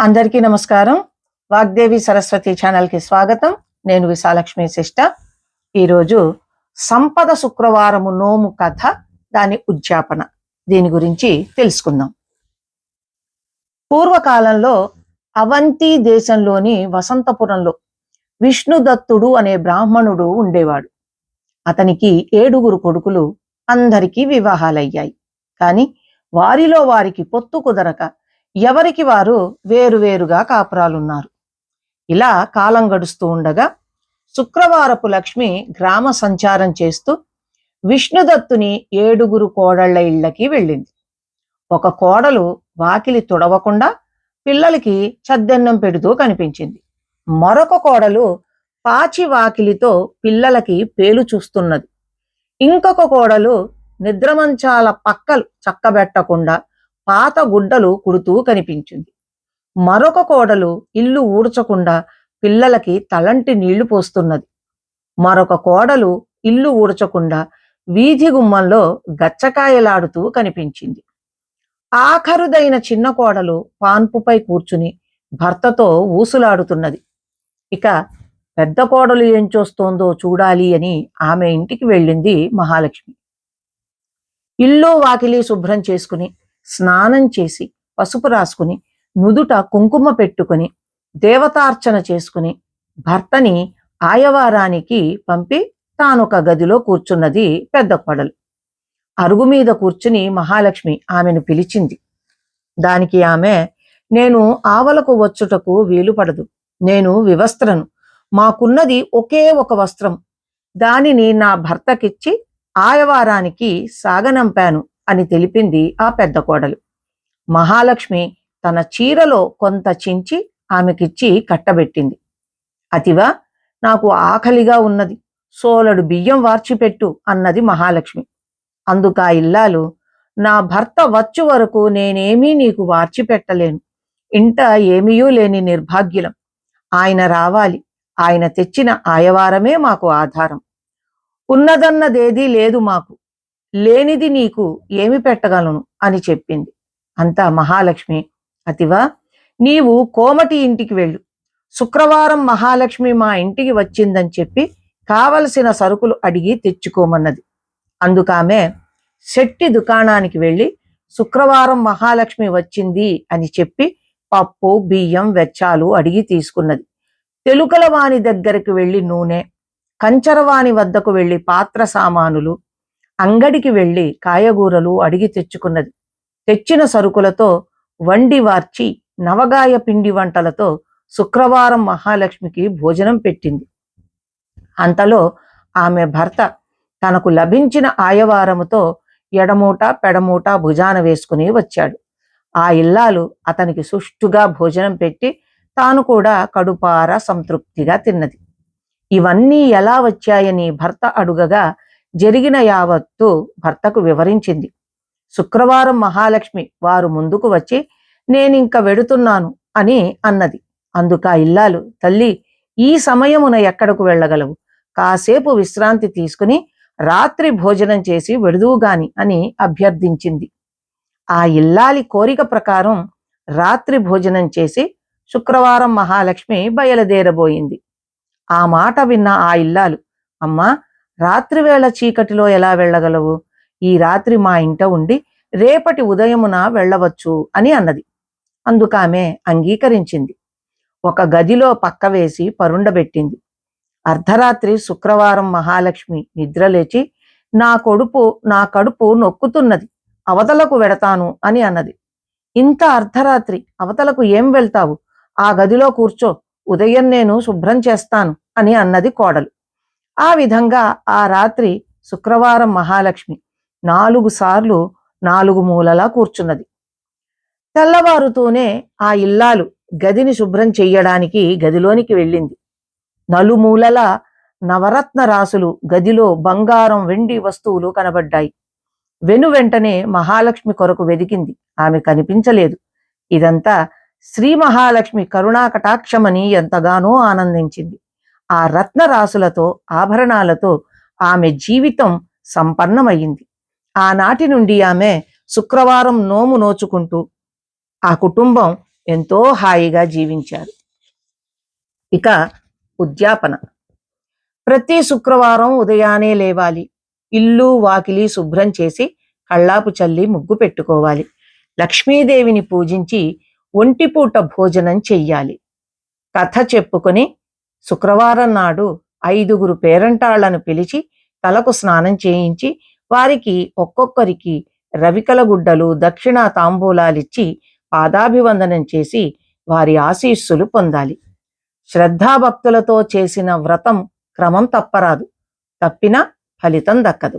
అందరికీ నమస్కారం. వాగ్దేవి సరస్వతి ఛానల్కి స్వాగతం. నేను విశాలక్ష్మి శిష్ట. ఈరోజు సంపద శుక్రవారము నోము కథ దాని ఉద్యాపన. దీని గురించి తెలుసుకుందాం. పూర్వకాలంలో అవంతి దేశంలోని వసంతపురంలో విష్ణుదత్తుడు అనే బ్రాహ్మణుడు ఉండేవాడు. అతనికి ఏడుగురు కొడుకులు అందరికీ వివాహాలయ్యాయి. కానీ వారిలో వారికి పొత్తు కుదరక ఎవరికి వారు వేరువేరుగా కాపురాలున్నారు. ఇలా కాలం గడుస్తూ ఉండగా శుక్రవారపు లక్ష్మి గ్రామ సంచారం చేస్తూ విష్ణుదత్తుని ఏడుగురు కోడళ్ళ ఇళ్ళకి వెళ్ళింది. ఒక కోడలు వాకిలి తుడవకుండా పిల్లలకి చద్దన్నం పెడుతూ కనిపించింది. మరొక కోడలు పాచి వాకిలితో పిల్లలకి పేలు చూస్తున్నది. ఇంకొక కోడలు నిద్రమంచాల పక్కలు చక్కబెట్టకుండా పాత గుడ్డలు కుడుతూ కనిపించింది. మరొక కోడలు ఇల్లు ఊడ్చకుండా పిల్లలకి తలంటి నీళ్ళు పోస్తున్నది. మరొక కోడలు ఇల్లు ఊడ్చకుండా వీధి గుమ్మంలో గచ్చకాయలాడుతూ కనిపించింది. ఆఖరుదైన చిన్న కోడలు పాన్పుపై కూర్చుని భర్తతో ఊసులాడుతున్నది. ఇక పెద్ద కోడలు ఏం చూస్తోందో చూడాలి అని ఆమె ఇంటికి వెళ్ళింది మహాలక్ష్మి. ఇల్లు వాకిలి శుభ్రం చేసుకుని స్నానం చేసి పసుపు రాసుకుని నుదుట కుంకుమ పెట్టుకుని దేవతార్చన చేసుకుని భర్తని ఆయవారానికి పంపి తానొక గదిలో కూర్చున్నది పెద్ద కొడలు. అరుగు మీద కూర్చుని మహాలక్ష్మి ఆమెను పిలిచింది. దానికి ఆమె నేను ఆవలకు వచ్చుటకు వీలు పడదు. నేను వివస్త్రను. మాకున్నది ఒకే ఒక వస్త్రం. దానిని నా భర్తకిచ్చి ఆయవారానికి సాగనంపాను. అని తెలిపింది ఆ పెద్ద కోడలు. మహాలక్ష్మి తన చీరలో కొంత చించి ఆమెకిచ్చి కట్టబెట్టింది. అతివా నాకు ఆకలిగా ఉన్నది. సోలడు బియ్యం వార్చిపెట్టు అన్నది మహాలక్ష్మి. అందుకా ఇల్లాలు నా భర్త వచ్చు వరకు నేనేమీ నీకు వార్చిపెట్టలేను. ఇంట ఏమీయూ లేని నిర్భాగ్యులం. ఆయన రావాలి. ఆయన తెచ్చిన ఆయవారమే మాకు ఆధారం. ఉన్నదన్నదేదీ లేదు మాకు. లేనిది నీకు ఏమి పెట్టగలను అని చెప్పింది. అంతా మహాలక్ష్మి. అతివా నీవు కోమటి ఇంటికి వెళ్ళు. శుక్రవారం మహాలక్ష్మి మా ఇంటికి వచ్చిందని చెప్పి కావలసిన సరుకులు అడిగి తెచ్చుకోమన్నది. అందుకామె శెట్టి దుకాణానికి వెళ్ళి శుక్రవారం మహాలక్ష్మి వచ్చింది అని చెప్పి పప్పు బియ్యం వెచ్చాలు అడిగి తీసుకున్నది. తెలుకల వాణి దగ్గరికి వెళ్ళి నూనె కంచరవాణి వద్దకు వెళ్ళి పాత్ర సామానులు అంగడికి వెళ్ళి కాయగూరలు అడిగి తెచ్చుకున్నది. తెచ్చిన సరుకులతో వండి వార్చి నవగాయ పిండి వంటలతో శుక్రవారం మహాలక్ష్మికి భోజనం పెట్టింది. అంతలో ఆమె భర్త తనకు లభించిన ఆయవారముతో ఎడమూట పెడమూట భుజాన వేసుకుని వచ్చాడు. ఆ ఇల్లాలు అతనికి సుష్టుగా భోజనం పెట్టి తాను కూడా కడుపార సంతృప్తిగా తిన్నది. ఇవన్నీ ఎలా వచ్చాయని భర్త అడుగగా జరిగిన యావత్తు భర్తకు వివరించింది. శుక్రవారం మహాలక్ష్మి వారు ముందుకు వచ్చి నేనింక వెడుతున్నాను అని అన్నది. అందుక ఇల్లాలు తల్లి ఈ సమయమున ఎక్కడకు వెళ్ళగలవు? కాసేపు విశ్రాంతి తీసుకుని రాత్రి భోజనం చేసి వెడుదువుగాని అని అభ్యర్థించింది. ఆ ఇల్లాలి కోరిక ప్రకారం రాత్రి భోజనం చేసి శుక్రవారం మహాలక్ష్మి బయలుదేరబోయింది. ఆ మాట విన్న ఆ ఇల్లాలు అమ్మా రాత్రివేళ చీకటిలో ఎలా వెళ్ళగలవు? ఈ రాత్రి మా ఇంట ఉండి రేపటి ఉదయమున వెళ్ళవచ్చు అని అన్నది. అందుకామె అంగీకరించింది. ఒక గదిలో పక్క వేసి పరుండబెట్టింది అర్ధరాత్రి శుక్రవారం మహాలక్ష్మి నిద్రలేచి నా కొడుపు నా కడుపు నొక్కుతున్నది. అవతలకు వెడతాను అని అన్నది. ఇంత అర్ధరాత్రి అవతలకు ఏం వెళ్తావు? ఆ గదిలో కూర్చో. ఉదయం నేను శుభ్రం చేస్తాను అని అన్నది కోడలు. ఆ విధంగా ఆ రాత్రి శుక్రవారం మహాలక్ష్మి నాలుగు సార్లు నాలుగు మూలలా కూర్చున్నది. తెల్లవారుతూనే ఆ ఇల్లాలు గదిని శుభ్రం చెయ్యడానికి గదిలోనికి వెళ్ళింది. నలుమూలల నవరత్న రాసులు గదిలో బంగారం వెండి వస్తువులు కనబడ్డాయి. వెను వెంటనే మహాలక్ష్మి కొరకు వెదికింది. ఆమె కనిపించలేదు. ఇదంతా శ్రీ మహాలక్ష్మి కరుణాకటాక్షమని ఎంతగానో ఆనందించింది. ఆ రత్నరాసులతో ఆభరణాలతో ఆమె జీవితం సంపన్నమయ్యింది. ఆనాటి నుండి ఆమె శుక్రవారం నోము నోచుకుంటూ ఆ కుటుంబం ఎంతో హాయిగా జీవించారు. ఇక ఉద్యాపన. ప్రతి శుక్రవారం ఉదయాన్నే లేవాలి. ఇల్లు వాకిలి శుభ్రం చేసి కళ్ళాపు చల్లి ముగ్గు పెట్టుకోవాలి. లక్ష్మీదేవిని పూజించి ఒంటిపూట భోజనం చెయ్యాలి. కథ చెప్పుకొని శుక్రవారం నాడు ఐదుగురు పేరంటాళ్ళను పిలిచి తలకు స్నానం చేయించి వారికి ఒక్కొక్కరికి రవికల గుడ్డలు దక్షిణ తాంబూలాలిచ్చి పాదాభివందనం చేసి వారి ఆశీస్సులు పొందాలి. శ్రద్ధాభక్తులతో చేసిన వ్రతం క్రమం తప్పరాదు. తప్పినా ఫలితం దక్కదు.